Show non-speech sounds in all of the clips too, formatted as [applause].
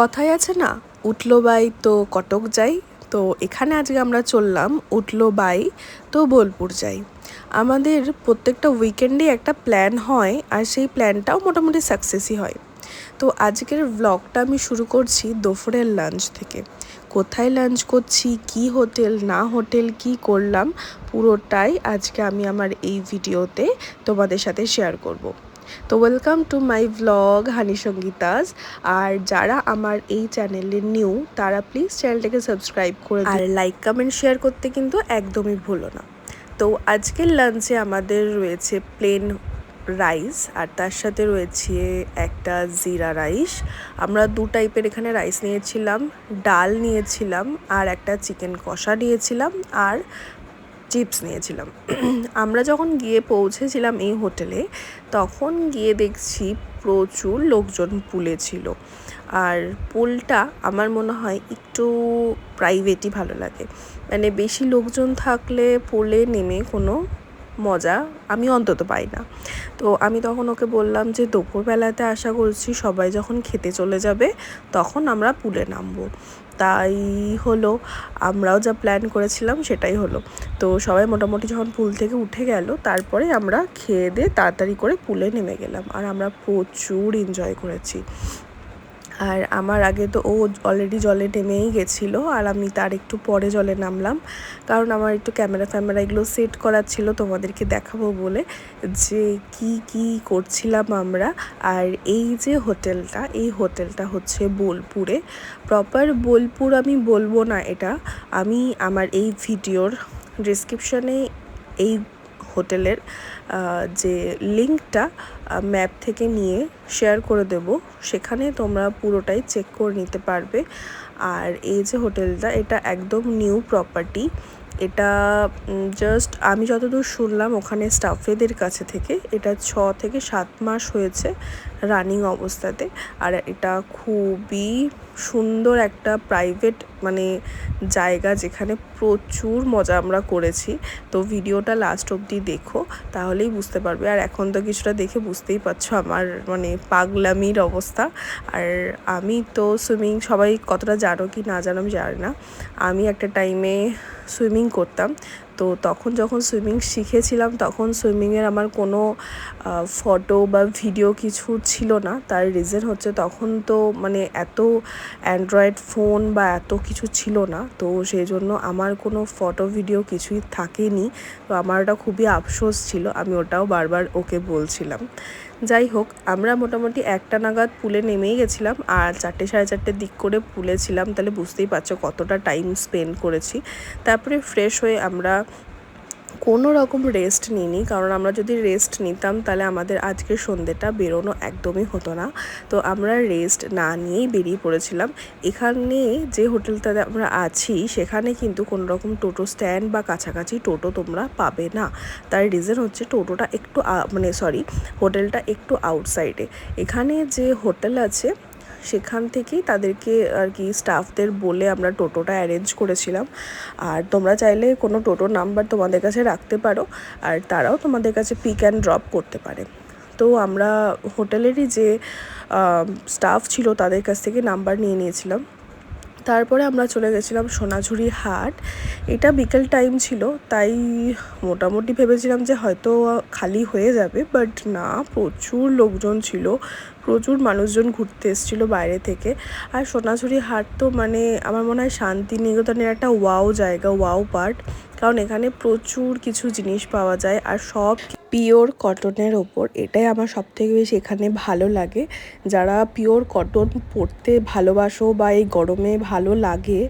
কথায় আছে না, উঠল বাই তো কটক যাই। তো এখানে আজকে আমরা চললাম, উঠল বাই তো বোলপুর যাই। আমাদের প্রত্যেকটা উইকেন্ডে একটা প্ল্যান হয় আর সেই প্ল্যানটাও মোটামুটি সাকসেসই হয়। তো আজকের ব্লগটা আমি শুরু করছি দুপুরের লাঞ্চ থেকে। কোথায় লাঞ্চ করছি, কি হোটেল না হোটেল কি করলাম, পুরোটাই আজকে আমি আমার এই ভিডিওতে তোমাদের সাথে শেয়ার করব। তো welcome to my vlog honey Sangeeta's আর যারা আমার এই চ্যানেলে নিউ তারা প্লিজ চ্যানেলটাকে সাবস্ক্রাইব করে আর লাইক কমেন্ট শেয়ার করতে কিন্তু একদমই ভুলো না। তো আজকের লাঞ্চে আমাদের রয়েছে প্লেন রাইস আর তার সাথে রয়েছে একটা জিরা রাইস আমরা দু টাইপের এখানে রাইস নিয়েছিলাম, ডাল নিয়েছিলাম, আর একটা চিকেন কষা নিয়েছিলাম, আর চিপস নিয়েছিলাম। আমরা যখন গিয়ে পৌঁছেছিলাম এই হোটেলে, তখন গিয়ে দেখছি প্রচুর লোকজন পুলে ছিল। আর পুলটা আমার মনে হয় একটু প্রাইভেটই ভালো লাগে। মানে বেশি লোকজন থাকলে পুলে নেমে কোনো মজা, আমি অন্তত পাই না। তো আমি তখন ওকে বললাম যে, দুপুরবেলাতে আশা করছি সবাই যখন খেতে চলে যাবে, তখন আমরা পুলে নামবো। তাই হলো, আমরাও যা প্ল্যান করেছিলাম সেটাই হলো। তো সবাই মোটামুটি যখন পুল থেকে উঠে গেল, তারপরে আমরা খেয়ে দিয়ে তাড়াতাড়ি করে পুলে নেমে গেলাম। আর আমরা প্রচুর এনজয় করেছি। আর আমার আগে তো ও অলরেডি জলে নেমেই গেছিল আর আমি তার একটু পরে জলে নামলাম। কারণ আমার একটু ক্যামেরা ফ্যামেরা এগুলো সেট করার ছিল, তোমাদেরকে দেখাবো বলে যে কি কি করছিলাম আমরা। আর এই যে হোটেলটা, এই হোটেলটা হচ্ছে বোলপুরে। প্রপার বোলপুর আমি বলব না এটা। আমি আমার এই ভিডিওর ডিসক্রিপশনে এই হোটেলের যে লিঙ্কটা ম্যাপ থেকে নিয়ে শেয়ার করে দেব, সেখানে তোমরা পুরোটাই চেক করে নিতে পারবে। আর এই যে হোটেলটা, এটা একদম নিউ প্রপার্টি। এটা জাস্ট আমি যতদূর শুনলাম, ওখানে স্টাফেদের কাছে থেকে এটা ছ থেকে সাত মাস হয়েছে রানিং অবস্থাতে। আর এটা খুবই সুন্দর একটা প্রাইভেট মানে জায়গা যেখানে প্রচুর মজা আমরা করেছি। তো ভিডিওটা লাস্ট অবধি দেখো, তাহলেই বুঝতে পারবে। আর এখন তো কিছুটা দেখে বুঝতেই পারছ আমার মানে পাগলামির অবস্থা। আর আমি তো সুইমিং সবাই কতটা জানো কি না জানো আমি জানি না। আমি একটা টাইমে সুইমিং করতাম। তো তখন যখন সুইমিং শিখেছিলাম, তখন সুইমিংয়ের আমার কোনো ফটো বা ভিডিও কিছু ছিল না। তার রিজন হচ্ছে তখন তো মানে এত অ্যান্ড্রয়েড ফোন বা এত কিছু ছিল না। তো সেই জন্য আমার কোনো ফটো, ভিডিও কিছুই থাকেনি। তো আমার ওটা খুবই আফসোস ছিল। আমি ওটাও বারবার ওকে বলছিলাম। যাই হোক, আমরা মোটামুটি একটা নাগাদ পুলে নেমেই গেছিলাম আর চারটে সাড়ে চারটের দিক করে পুলে ছিলাম তাহলে বুঝতেই পারছ কতটা টাইম স্পেন্ড করেছি। তারপরে ফ্রেশ হয়ে আমরা কোনো রকম রেস্ট নিইনি। কারণ আমরা যদি রেস্ট নিতাম, তাহলে আমাদের আজকে সন্ধ্যেটা বেরোনো একদমই হতো না। তো আমরা রেস্ট না নিয়েই বেরিয়ে পড়েছিলাম। এখানে যে হোটেলটাতে আমরা আছি, সেখানে কিন্তু কোনো রকম টোটো স্ট্যান্ড বা কাছাকাছি টোটো তোমরা পাবে না। তার রিজন হচ্ছে টোটোটা একটু মানে সরি হোটেলটা একটু আউটসাইডে এখানে যে হোটেল আছে সেখান থেকেই তাদেরকে আর কি স্টাফদের বলে আমরা টোটোটা অ্যারেঞ্জ করেছিলাম। আর তোমরা চাইলে কোনো টোটো নাম্বার তোমাদের কাছে রাখতে পারো, আর তারাও তোমাদের কাছে পিক অ্যান্ড ড্রপ করতে পারে। তো আমরা হোটেলেরই যে স্টাফ ছিল তাদের কাছ থেকে নাম্বার নিয়ে নিয়েছিলাম। তারপরে আমরা চলে গেছিলাম সোনাঝুরি হাট। এটা বিকেল টাইম ছিল, তাই মোটামুটি ভেবেছিলাম যে হয়তো খালি হয়ে যাবে বাট না, প্রচুর লোকজন ছিল প্রচুর মানুষজন ঘুরতে এসেছিল বাইরে থেকে। আর সোনাঝুরি হাট তো মানে আমার মনে হয় শান্তিনিকেতনের একটা ওয়াও জায়গা, ওয়াও পার্ট। কারণ এখানে প্রচুর কিছু জিনিস পাওয়া যায় আর সব পিওর কটনের ওপর। এটাই আমার সবথেকে বেশি এখানে ভালো লাগে। যারা পিওর কটন পরতে ভালোবাসো বা এই গরমে ভালো লাগে,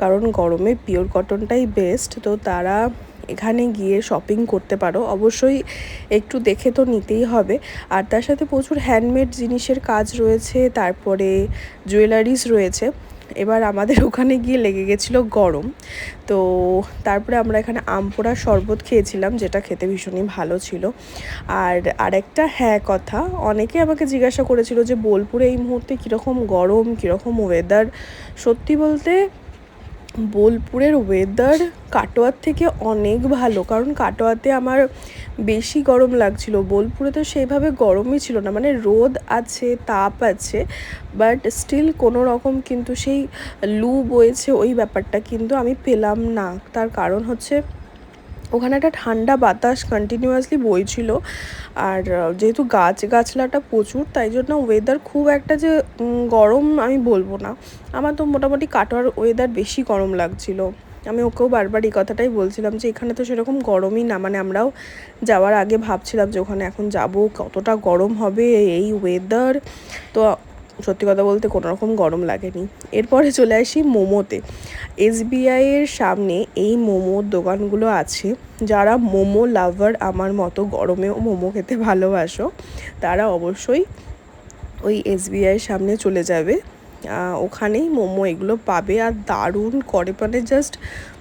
কারণ গরমে পিওর কটনটাই বেস্ট তো তারা এখানে গিয়ে শপিং করতে পারো। অবশ্যই একটু দেখে তো নিতেই হবে। আর তার সাথে প্রচুর হ্যান্ডমেড জিনিসের কাজ রয়েছে, তারপরে জুয়েলারিস রয়েছে। এবার আমাদের [laughs] ওখানে গিয়ে লেগে গেছিল গরম। তো তারপরে আমরা এখানে আমপোড়া শরবত খেয়েছিলাম, যেটা খেতে ভীষণই ভালো ছিল। আর আরেকটা হ্যাঁ কথা, অনেকে আমাকে জিজ্ঞাসা করেছিল যে বোলপুরে এই মুহূর্তে কীরকম গরম, কীরকম ওয়েদার সত্যি বলতে বোলপুরের ওয়েদার কাটোয়ার থেকে অনেক ভালো। কারণ কাটোয়াতে আমার বেশি গরম লাগছিল। বোলপুরে তো সেইভাবে গরমই ছিল না। মানে রোদ আছে, তাপ আছে বাট স্টিল কোনো রকম কিন্তু সেই লু বয়েছে ওই ব্যাপারটা কিন্তু আমি পেলাম না। তার কারণ হচ্ছে ওখানে একটা ঠান্ডা বাতাস কন্টিনিউয়াসলি বইছিল। আর যেহেতু গাছ, গাছলাটা প্রচুর, তাই জন্য ওয়েদার খুব একটা যে গরম আমি বলব না। আমার তো মোটামুটি কাটোয়ার ওয়েদার বেশি গরম লাগছিল। আমি ওকেও বারবার এই কথাটাই বলছিলাম যে, এখানে তো সেরকম গরমই না। মানে আমরাও যাওয়ার আগে ভাবছিলাম যে, ওখানে এখন যাব, কতটা গরম হবে, এই ওয়েদার তো সত্যি কথা বলতে কোনো রকম গরম লাগেনি। এরপরে চলে আসি মোমোতে। এসবিআইয়ের সামনে এই মোমোর দোকানগুলো আছে। যারা মোমো লাভার, আমার মতো গরমেও মোমো খেতে ভালোবাসো, তারা অবশ্যই ওই এসবিআইয়ের সামনে চলে যাবে। ওখানেই মোমো এগুলো পাবে আর দারুণ করে মানে জাস্ট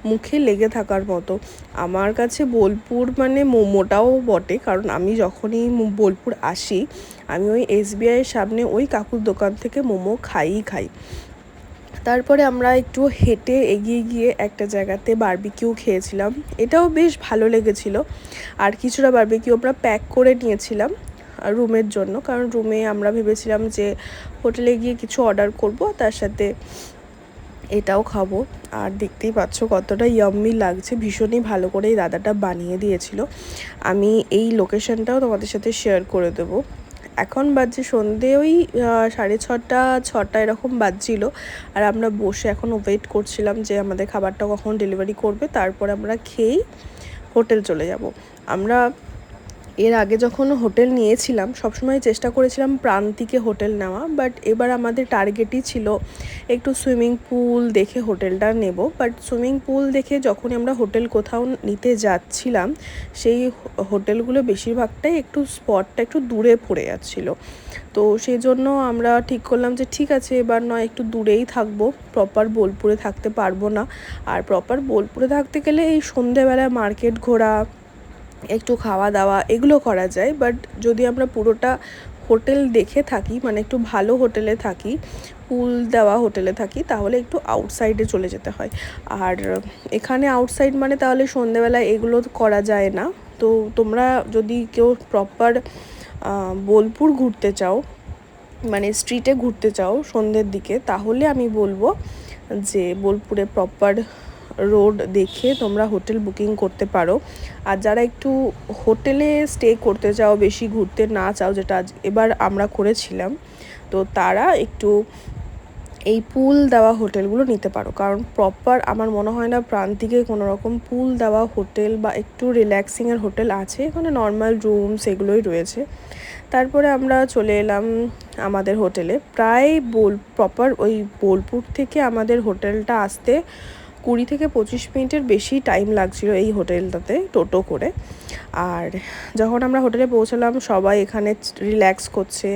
মুখে লেগে থাকার মতো। আমার কাছে বোলপুর মানে মোমোটাও বটে, কারণ আমি যখনই বোলপুর আসি, আমি ওই এসবিআইয়ের সামনে ওই কাকুর দোকান থেকে মোমো খাইই খাই। তারপরে আমরা একটু হেঁটে এগিয়ে গিয়ে একটা জায়গাতে বারবিকিউ খেয়েছিলাম। এটাও বেশ ভালো লেগেছিল। আর কিছুটা বারবিকিউ আমরা প্যাক করে নিয়েছিলাম, রুমের জন্য। কারণ রুমে আমরা ভেবেছিলাম যে হোটেলে গিয়ে কিছু অর্ডার করব, তার সাথে এটাও খাব। আর দেখতেই পাচ্ছ কতটা ইয়াম্মি লাগছে, ভীষণই ভালো করে এই দাদাটা বানিয়ে দিয়েছিল। আমি এই লোকেশনটাও তোমাদের সাথে শেয়ার করে দেবো। এখন বাজছে সন্ধে ওই সাড়ে ছটা ছটা এরকম বাজছিল। আর আমরা বসে এখন ওয়েট করছিলাম যে আমাদের খাবারটা কখন ডেলিভারি করবে, তারপর আমরা খেয়েই হোটেল চলে যাব। আমরা এর আগে যখন হোটেল নিয়েছিলাম, সবসময় চেষ্টা করেছিলাম প্রান্তিকে হোটেল নেওয়া বাট এবার আমাদের টার্গেটই ছিল একটু সুইমিং পুল দেখে হোটেলটা নেব। বাট সুইমিং পুল দেখে যখনই আমরা হোটেল কোথাও নিতে যাচ্ছিলাম, সেই হোটেলগুলো বেশিরভাগটাই একটু স্পটটা একটু দূরে পড়ে যাচ্ছিল। তো সেই জন্য আমরা ঠিক করলাম যে ঠিক আছে, এবার নয়, একটু দূরেই থাকব। প্রপার বোলপুরে থাকতে পারব না। আর প্রপার বোলপুরে থাকতে গেলে এই সন্ধেবেলায় মার্কেট ঘোরা একটু খাওয়া দাওয়া এগুলো করা যায় বাট যদি আমরা পুরোটা হোটেল দেখে থাকি মানে একটু ভালো হোটেলে থাকি, পুল দেওয়া হোটেলে থাকি, তাহলে একটু আউটসাইডে চলে যেতে হয়। আর এখানে আউটসাইড মানে তাহলে সন্ধেবেলা এগুলো করা যায় না। তো তোমরা যদি কেউ প্রপার বোলপুর ঘুরতে চাও মানে স্ট্রিটে ঘুরতে চাও সন্ধ্যের দিকে, তাহলে আমি বলব যে বোলপুরে প্রপার রোড দেখে তোমরা হোটেল বুকিং করতে পারো। আর যারা একটু হোটেলে স্টে করতে চাও, বেশি ঘুরতে না চাও, যেটা এবার আমরা করেছিলাম, তো তারা একটু এই পুল দেওয়া হোটেলগুলো নিতে পারো। কারণ প্রপার আমার মনে হয় না প্রান্তিকে কোনো রকম পুল দেওয়া হোটেল বা একটু রিল্যাক্সিংয়ের হোটেল আছে। এখানে নর্মাল রুমস এগুলোই রয়েছে। তারপরে আমরা চলে এলাম আমাদের হোটেলে প্রায় বোল প্রপার ওই বোলপুর থেকে আমাদের হোটেলটা আসতে কুড়ি থেকে পঁচিশ মিনিটের বেশি টাইম লাগছিল এই হোটেলটাতে টোটো করে। আর যখন আমরা হোটেলে পৌঁছালাম, সবাই এখানে রিল্যাক্স করছে।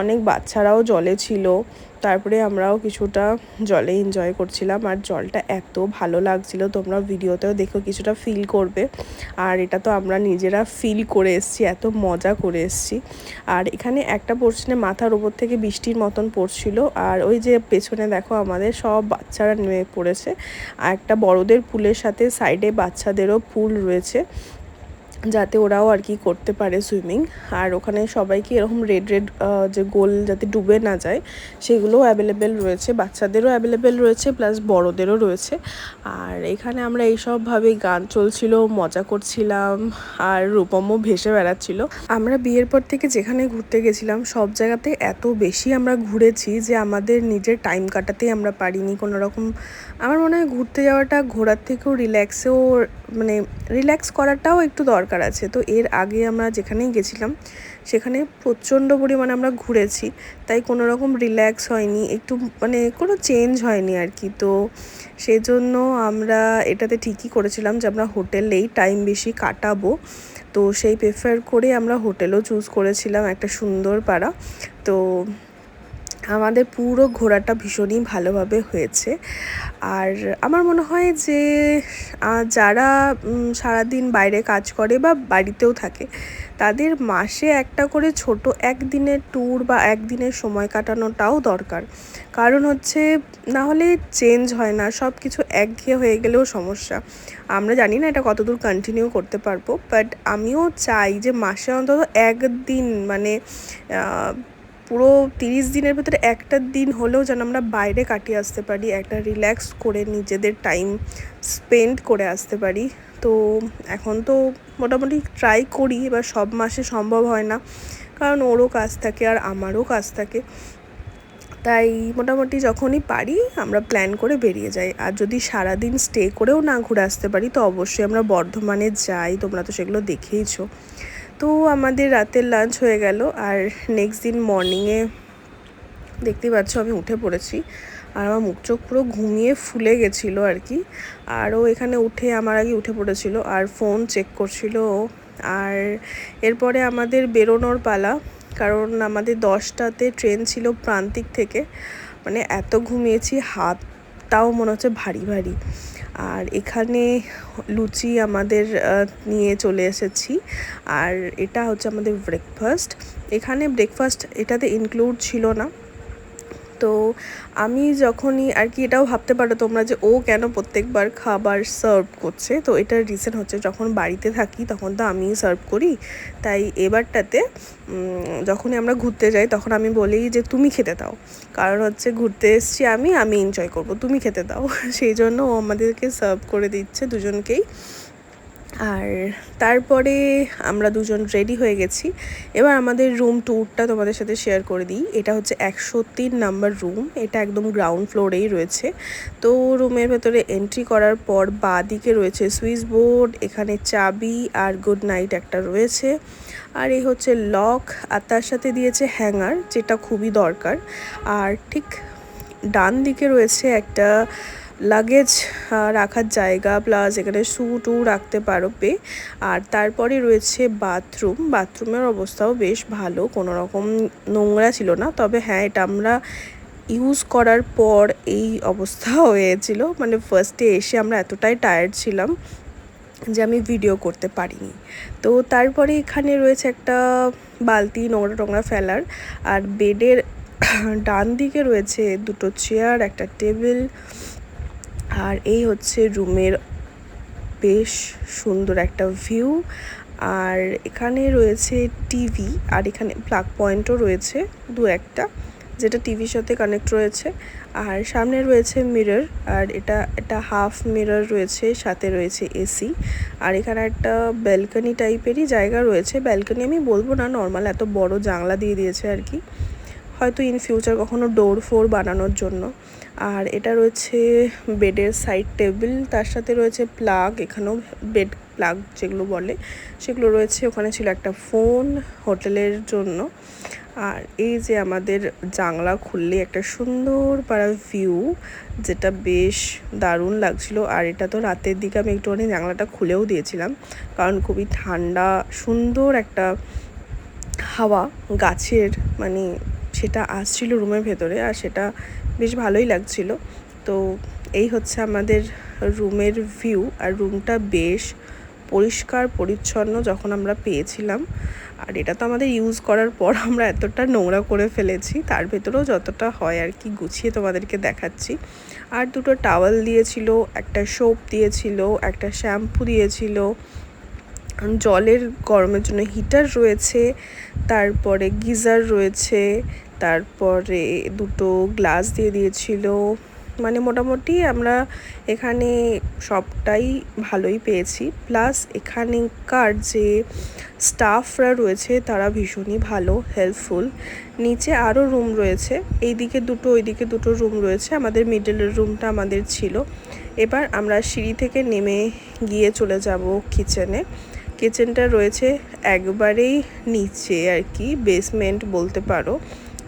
অনেক বাচ্চারাও জলে ছিল। তারপরে আমরাও কিছুটা জলে এনজয় করছিলাম আর জলটা এত ভালো লাগছিল, তোমরা ভিডিওতেও দেখো কিছুটা ফিল করবে। আর এটা তো আমরা নিজেরা ফিল করে এসছি, এত মজা করে এসছি। আর এখানে একটা পোর্শনে মাথার ওপর থেকে বৃষ্টির মতন পড়ছিল। আর ওই যে পেছনে দেখো আমাদের সব বাচ্চারা নেমে পড়েছে। আর একটা বড়দের পুলের সাথে সাইডে বাচ্চাদেরও পুল রয়েছে। যাতে ওরাও আর কি করতে পারে সুইমিং। আর ওখানে সবাইকে এরকম রেড রেড যে গোল যাতে ডুবে না যায়, সেগুলোও অ্যাভেলেবেল রয়েছে। বাচ্চাদেরও অ্যাভেলেবেল রয়েছে প্লাস বড়োদেরও রয়েছে। আর এখানে আমরা এইসবভাবে গান চলছিল, মজা করছিলাম, আর রূপমও ভেসে বেড়াচ্ছিল। আমরা বিয়ের পর থেকে যেখানে ঘুরতে গেছিলাম, সব জায়গাতে এত বেশি আমরা ঘুরেছি যে আমাদের নিজের টাইম কাটাতেই আমরা পারিনি। কোনো রকম আমার মনে হয় ঘুরতে যাওয়াটা ঘোরার থেকেও রিল্যাক্সেও মানে রিল্যাক্স করাটাও একটু দরকার আছে। তো এর আগে আমরা যেখানেই গেছিলাম, সেখানে প্রচণ্ড পরিমাণে আমরা ঘুরেছি। তাই কোনো রকম রিল্যাক্স হয়নি, একটু মানে কোনো চেঞ্জ হয়নি আর কি। তো সেজন্য আমরা এটাতে ঠিকই করেছিলাম যে আমরা হোটেলেই টাইম বেশি কাটাবো। তো সেই প্রেফার করে আমরা হোটেলও চুজ করেছিলাম একটা সুন্দর পাড়া। তো আমাদের পুরো ঘোরাটা ভীষণই ভালোভাবে হয়েছে। আর আমার মনে হয় যে যারা সারাদিন বাইরে কাজ করে বা বাড়িতেও থাকে, তাদের মাসে একটা করে ছোট একদিনের ট্যুর বা একদিনের সময় কাটানোটাও দরকার। কারণ হচ্ছে, না হলে চেঞ্জ হয় না সব কিছু একঘেয়ে হয়ে গেলেও সমস্যা। আমরা জানি না এটা কতদূর কন্টিনিউ করতে পারব বাট আমিও চাই যে মাসে অন্তত একদিন মানে পুরো তিরিশ দিনের ভেতরে একটা দিন হলেও যেন আমরা বাইরে কাটিয়ে আসতে পারি, একটা রিল্যাক্স করে নিজেদের টাইম স্পেন্ড করে আসতে পারি। তো এখন তো মোটামুটি ট্রাই করি, এবার সব মাসে সম্ভব হয় না, কারণ ওরও কাজ থাকে আর আমারও কাজ থাকে। তাই মোটামুটি যখনই পারি আমরা প্ল্যান করে বেরিয়ে যাই। আর যদি সারাদিন স্টে করেও না ঘুরে আসতে পারি, তো অবশ্যই আমরা বর্ধমানে যাই, তোমরা তো সেগুলো দেখেইছো। তো আমাদের রাতের লাঞ্চ হয়ে গেল আর নেক্সট দিন মর্নিংয়ে দেখতেই পাচ্ছ আমি উঠে পড়েছি। আর আমার মুখ চোখ পুরো ঘুমিয়ে ফুলে গেছিল আর কি। আর ও এখানে উঠে আমার আগে উঠে পড়েছিল আর ফোন চেক করছিল আর এরপরে আমাদের বেরোনোর পালা, কারণ আমাদের দশটাতে ট্রেন ছিল প্রান্তিক থেকে। মানে এত ঘুমিয়েছি, হাতটাও মনে হচ্ছে ভারী ভারী। আর এখানে লুচি আমাদের নিয়ে চলে এসেছি। আর এটা হচ্ছে আমাদের ব্রেকফাস্ট এখানে ব্রেকফাস্ট এটাতে ইনক্লুড ছিল না। তো আমি যখনই আর কি এটাও ভাবতে পারো তোমরা যে ও কেন প্রত্যেকবার খাবার সার্ভ করছে। তো এটার রিজন হচ্ছে যখন বাড়িতে থাকি তখন তো আমি সার্ভ করি। তাই এবারটাতে যখনই আমরা ঘুরতে যাই তখন আমি বলি যে তুমি খেতে দাও। কারণ হচ্ছে ঘুরতে এসছি আমি আমি এনজয় করব, তুমি খেতে দাও। [laughs] সেই জন্য ও আমাদেরকে সার্ভ করে দিচ্ছে দুজনকেই। আর তারপরে আমরা দুজন রেডি হয়ে গেছি। এবার আমাদের রুম ট্যুরটা তোমাদের সাথে শেয়ার করে দিই। এটা হচ্ছে একশো তিন নাম্বার রুম এটা একদম গ্রাউন্ড ফ্লোরেই রয়েছে। তো রুমের ভেতরে এন্ট্রি করার পর বা দিকে রয়েছে সুইচ বোর্ড এখানে চাবি আর গুড নাইট একটা রয়েছে। আর এই হচ্ছে লক আর তার সাথে দিয়েছে হ্যাঙ্গার যেটা খুবই দরকার। আর ঠিক ডান দিকে রয়েছে একটা লাগেজ রাখার জায়গা প্লাস এখানে শু টু রাখতে পারবে। আর তারপরে রয়েছে বাথরুম বাথরুমের অবস্থাও বেশ ভালো, কোনো রকম নোংরা ছিল না। তবে হ্যাঁ এটা আমরা ইউজ করার পর এই অবস্থা [laughs] হয়েছিল। মানে ফার্স্টে এসে আমরা এতটাই টায়ার্ড ছিলাম যে আমি ভিডিও করতে পারিনি। তো তারপরে এখানে রয়েছে একটা বালতি নোংরা টোংরা ফেলার। আর বেডের [clears throat] ডান দিকে রয়েছে দুটো চেয়ার একটা টেবিল আর এই হচ্ছে রুমের বেশ সুন্দর একটা ভিউ। আর এখানে রয়েছে টিভি, আর এখানে প্লাগ পয়েন্টও রয়েছে দু একটা, যেটা টিভির সাথে কানেক্ট রয়েছে। আর সামনে রয়েছে মিরর আর এটা একটা হাফ মিরর রয়েছে, সাথে রয়েছে এসি আর এখানে একটা ব্যালকনি টাইপেরই জায়গা রয়েছে। ব্যালকনি আমি বলব না নর্মাল এত বড় জানলা দিয়ে দিয়েছে আর কি। হয়তো ইন ফিউচার কখনো ডোর ফোর বানানোর জন্য। আর এটা রয়েছে বেডের সাইড টেবিল তার সাথে রয়েছে প্লাগ এখানেও বেড প্লাগ যেগুলো বলে, সেগুলো রয়েছে। ওখানে ছিল একটা ফোন হোটেলের জন্য। আর এই যে আমাদের জানলা খুললে একটা সুন্দর পাড়া ভিউ যেটা বেশ দারুণ লাগছিল। আর এটা তো রাতের দিকে আমি একটুখানি জানলাটা খুলেও দিয়েছিলাম, কারণ খুবই ঠান্ডা, সুন্দর একটা হাওয়া, গাছের মানে সেটা আসছিল রুমের ভেতরে আর সেটা বেশ ভালোই লাগছিল। তো এই হচ্ছে আমাদের রুমের ভিউ আর রুমটা বেশ পরিষ্কার, পরিচ্ছন্ন যখন আমরা পেয়েছিলাম। আর এটা তো আমাদের ইউজ করার পর আমরা এতটা নোংরা করে ফেলেছি, তার ভেতরেও যতটা হয় আর কি গুছিয়ে তোমাদেরকে দেখাচ্ছি। আর দুটো টাওয়াল দিয়েছিল, একটা সোপ দিয়েছিল, একটা শ্যাম্পু দিয়েছিল জলের গরমের জন্য হিটার রয়েছে, তারপরে গিজার রয়েছে, তারপরে দুটো গ্লাস দিয়ে দিয়েছিল। মানে মোটামুটি আমরা এখানে সবটাই ভালোই পেয়েছি। প্লাস এখানকার যে স্টাফরা রয়েছে, তারা ভীষণই ভালো হেল্পফুল নিচে আরও রুম রয়েছে। এই দিকে দুটো ওই দিকে দুটো রুম রয়েছে। আমাদের মিডলের রুমটা আমাদের ছিল। এবার আমরা সিঁড়ি থেকে নেমে গিয়ে চলে যাব কিচেনে কিচেনটা রয়েছে একবারেই নিচে আর কি বেসমেন্ট বলতে পারো।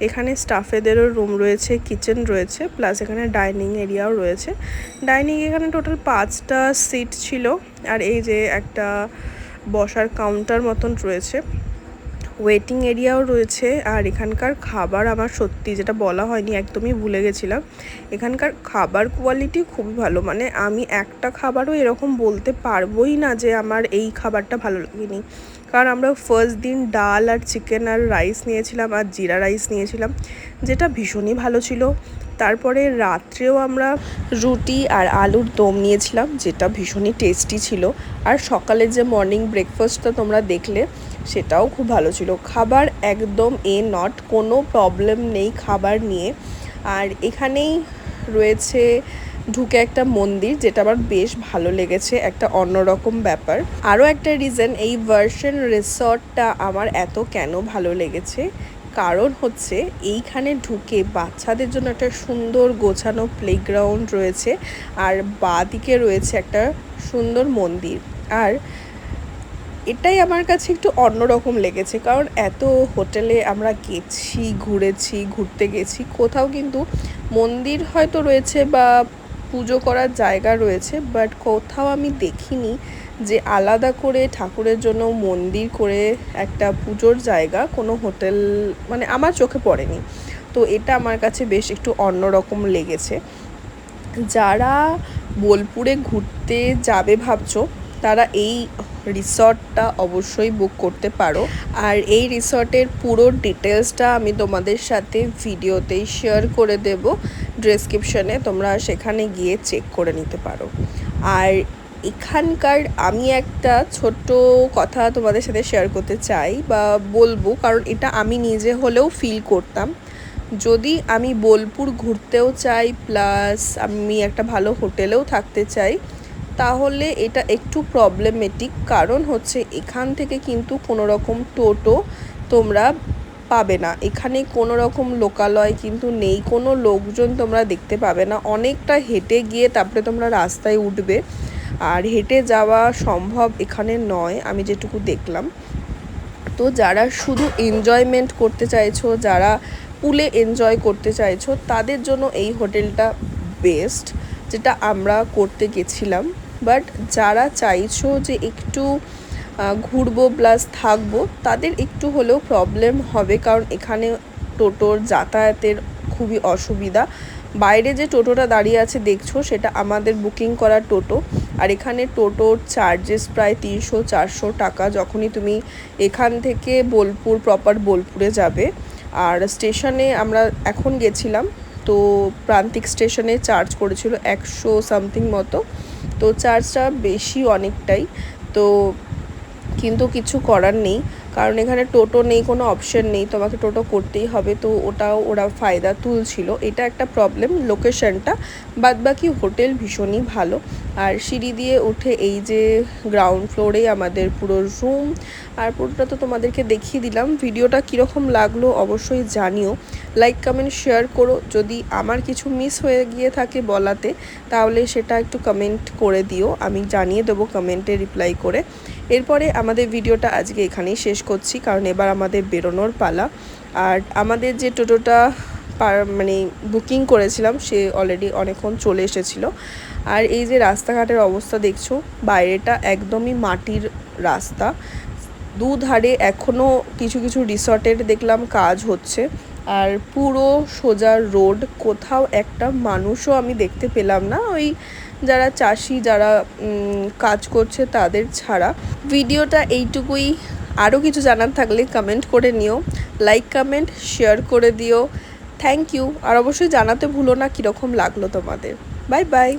এখানে স্টাফেদেরও রুম রয়েছে কিচেন রয়েছে প্লাস এখানে ডাইনিং এরিয়াও রয়েছে। ডাইনিং এখানে টোটাল পাঁচটা সিট ছিল, আর এই যে একটা বসার কাউন্টার মতন রয়েছে। ওয়েটিং এরিয়াও রয়েছে আর এখানকার খাবার আমার সত্যি যেটা বলা হয়নি, একদমই ভুলে গেছিলাম। এখানকার খাবার কোয়ালিটি খুবই ভালো মানে আমি একটা খাবারও এরকম বলতে পারবোই না যে আমার এই খাবারটা ভালো লাগেনি। কারণ আমরা ফার্স্ট দিন ডাল আর চিকেন আর রাইস নিয়েছিলাম আর জিরা রাইস নিয়েছিলাম, যেটা ভীষণই ভালো ছিল। তারপরে রাত্রেও আমরা রুটি আর আলুর দম নিয়েছিলাম, যেটা ভীষণই টেস্টি ছিল। আর সকালে যে মর্নিং ব্রেকফাস্টটা তোমরা দেখলে সেটাও খুব ভালো ছিল। খাবার একদম এ নট কোনো প্রবলেম নেই খাবার নিয়ে। আর এখানেই রয়েছে ঢুকে একটা মন্দির, যেটা আমার বেশ ভালো লেগেছে, একটা অন্যরকম ব্যাপার। আরও একটা রিজন এই ভার্সন রিসর্টটা আমার এত কেন ভালো লেগেছে? কারণ হচ্ছে, এইখানে ঢুকে বাচ্চাদের জন্য একটা সুন্দর গোছানো প্লেগ্রাউন্ড রয়েছে, আর বাঁদিকে রয়েছে একটা সুন্দর মন্দির। আর এটাই আমার কাছে একটু অন্যরকম লেগেছে। কারণ এত হোটেলে আমরা গেছি, ঘুরেছি, ঘুরতে গেছি, কোথাও কিন্তু মন্দির হয়তো রয়েছে বা পুজো করার জায়গা রয়েছে, বাট কোথাও আমি দেখিনি যে আলাদা করে ঠাকুরের জন্য মন্দির করে একটা পুজোর জায়গা কোনো হোটেল মানে আমার চোখে পড়েনি। তো এটা আমার কাছে বেশ একটু অন্যরকম লেগেছে। যারা বোলপুরে ঘুরতে যাবে ভাবছ, তারা এই রিসর্টটা অবশ্যই বুক করতে পারো। আর এই রিসর্টের পুরো ডিটেলসটা আমি তোমাদের সাথে ভিডিওতেই শেয়ার করে দেব। ডেসক্রিপশনে তোমরা সেখানে গিয়ে চেক করে নিতে পারো। আর এখানকার আমি একটা ছোট্ট কথা তোমাদের সাথে শেয়ার করতে চাই বা বলব, কারণ এটা আমি নিজে হলেও ফিল করতাম। যদি আমি বোলপুর ঘুরতেও চাই প্লাস আমি একটা ভালো হোটেলেও থাকতে চাই তাহলে এটা একটু প্রবলেমেটিক কারণ হচ্ছে এখান থেকে কিন্তু কোনো রকম টোটো তোমরা পাবে না। এখানে কোনো রকম লোকালয় কিন্তু নেই, কোনো লোকজন তোমরা দেখতে পাবে না। অনেকটা হেঁটে গিয়ে তারপরে তোমরা রাস্তায় উঠবে। আর হেঁটে যাওয়া সম্ভব এখানে নয়, আমি যেটুকু দেখলাম। তো যারা শুধু এনজয়মেন্ট করতে চাইছো, যারা পুলে এনজয় করতে চাইছো, তাদের জন্য এই হোটেলটা বেস্ট যেটা আমরা করতে গেছিলাম। বাট যারা চাইছো যে একটু ঘুরবো প্লাস থাকব, তাদের একটু হলেও প্রবলেম হবে। কারণ এখানে টোটোর যাতায়াতের খুবই অসুবিধা। বাইরে যে টোটোটা দাঁড়িয়ে আছে, দেখছ, সেটা আমাদের বুকিং করা টোটো। আর এখানে টোটোর চার্জেস প্রায় তিনশো, চারশো টাকা যখনই তুমি এখান থেকে বোলপুর প্রপার বোলপুরে যাবে। আর স্টেশনে আমরা এখন গেছিলাম, তো প্রান্তিক স্টেশনে চার্জ করেছিল একশো সামথিং মতো। তো চার্জটা বেশি অনেকটাই তো কিন্তু কিছু করার নেই। কারণ এখানে টোটো নেই, কোনো অপশন নেই, তোমাকে টোটো করতেই হবে। তো ওটাও ওরা ফায়দা তুলছিল। এটা একটা প্রবলেম লোকেশনটা বাদ বাকি হোটেল ভীষণই ভালো। আর সিঁড়ি দিয়ে উঠে এই যে গ্রাউন্ড ফ্লোরে আমাদের পুরো রুম আর পুরোটা তো তোমাদেরকে দেখিয়ে দিলাম। ভিডিওটা কীরকম লাগল অবশ্যই জানিও। লাইক কমেন্ট শেয়ার করো। যদি আমার কিছু মিস হয়ে গিয়ে থাকে বলাতে, তাহলে সেটা একটু কমেন্ট করে দিও। আমি জানিয়ে দেবো কমেন্টে রিপ্লাই করে। এরপরে আমাদের ভিডিওটা আজকে এখানেই শেষ করছি, কারণ এবার আমাদের বেরোনোর পালা। আর আমাদের যে টোটোটা মানে বুকিং করেছিলাম, সে অলরেডি অনেকক্ষণ চলে এসেছিল। আর এই যে রাস্তাঘাটের অবস্থা দেখছ, বাইরেটা একদমই মাটির রাস্তা। দুধারে এখনও কিছু কিছু রিসর্টের দেখলাম কাজ হচ্ছে। আর পুরো সোজা রোড, কোথাও একটা মানুষও আমি দেখতে পেলাম না। ওই যারা চাষি, যারা কাজ করছে তাদের ছাড়া। ভিডিওটা এইটুকুই। আরও কিছু জানার থাকলে কমেন্ট করে নিও লাইক কমেন্ট শেয়ার করে দিও। থ্যাংক ইউ আর অবশ্যই জানাতে ভুলো না কীরকম লাগল তোমাদের। Bye bye